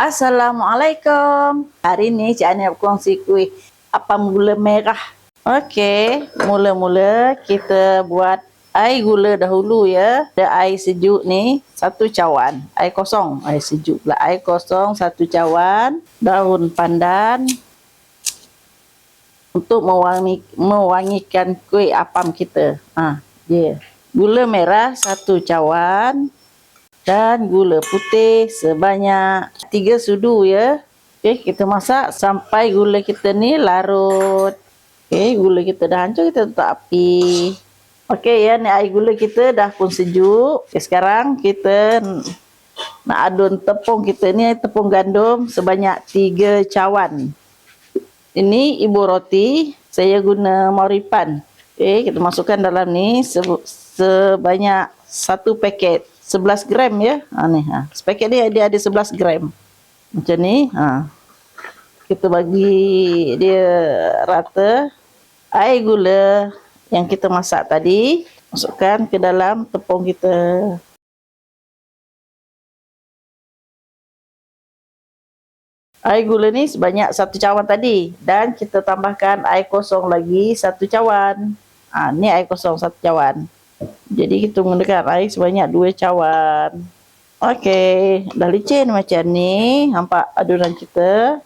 Assalamualaikum. Hari ni Cik Ani nak kongsi kuih apam gula merah. Okey, mula-mula kita buat air gula dahulu ya. Ada air sejuk ni, satu cawan. Air kosong, air sejuk pula. Air kosong, satu cawan. Daun pandan. Untuk mewangi, mewangikan kuih apam kita. Ha, dia. Gula merah, satu cawan dan gula putih sebanyak 3 sudu ya. Okey, kita masak sampai gula kita ni larut. Okey, gula kita dah hancur kita letak api. Okey ya, ni air gula kita dah pun sejuk. Okay, sekarang kita nak adun tepung kita ni tepung gandum sebanyak 3 cawan. Ini ibu roti, saya guna mauripan. Okey, kita masukkan dalam ni sebanyak satu paket 11 gram ya. Ha ni ha. Sepaket dia dia ada 11 gram. Macam ni ha. Kita bagi dia rata air gula yang kita masak tadi masukkan ke dalam tepung kita. Air gula ni sebanyak satu cawan tadi dan kita tambahkan air kosong lagi satu cawan. Ha, ni air kosong satu cawan. Jadi kita menggunakan air sebanyak dua cawan. Okey, dah licin macam ni. Nampak adunan kita.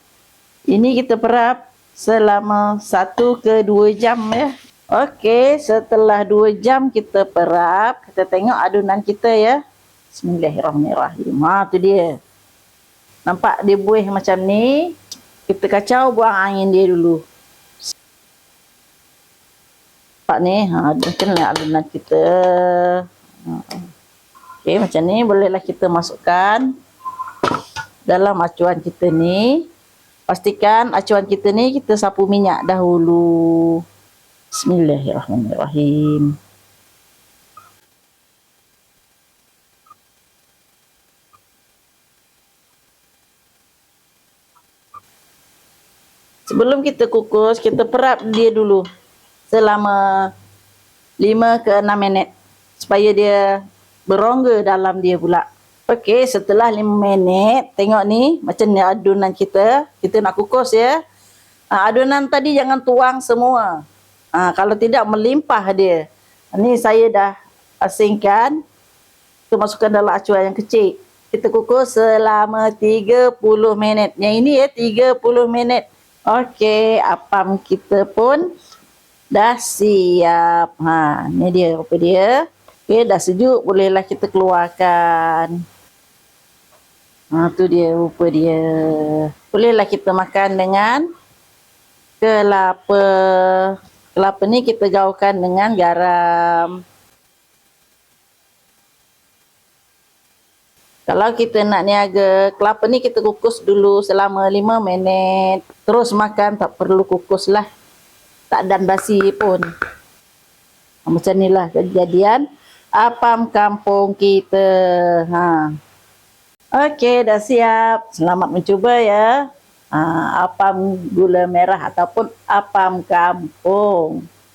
Ini kita perap selama satu ke dua jam ya. Okey, setelah dua jam kita perap, kita tengok adunan kita ya. Bismillahirrahmanirrahim. Ha, tu dia. Nampak dia buih macam ni. Kita kacau buang angin dia dulu. Pak ni, ha, mana alunan kita. Ha. Okey, macam ni bolehlah kita masukkan dalam acuan kita ni. Pastikan acuan kita ni kita sapu minyak dahulu. Bismillahirrahmanirrahim. Sebelum kita kukus, kita perap dia dulu selama 5 ke 6 minit supaya dia berongga dalam dia pula. Okey, setelah 5 minit, tengok ni macam ni adunan kita. Kita nak kukus ya. Ha, adunan tadi jangan tuang semua. Ha, kalau tidak melimpah dia. Ni saya dah asingkan. Kita masukkan dalam acuan yang kecil. Kita kukus selama 30 minit. Yang ini ya 30 minit. Okey, apam kita pun dah siap. Ha, ni dia rupa dia. Okey, dah sejuk, bolehlah kita keluarkan. Ha, tu dia rupa dia. Bolehlah kita makan dengan kelapa. Kelapa ni kita gaulkan dengan garam. Kalau kita nak niaga, kelapa ni kita kukus dulu selama 5 minit. Terus makan, tak perlu kukus lah tak dan basi pun. Ha, macam inilah kejadian apam kampung kita. Ha. Okey, dah siap. Selamat mencuba ya. Ha, apam gula merah ataupun apam kampung.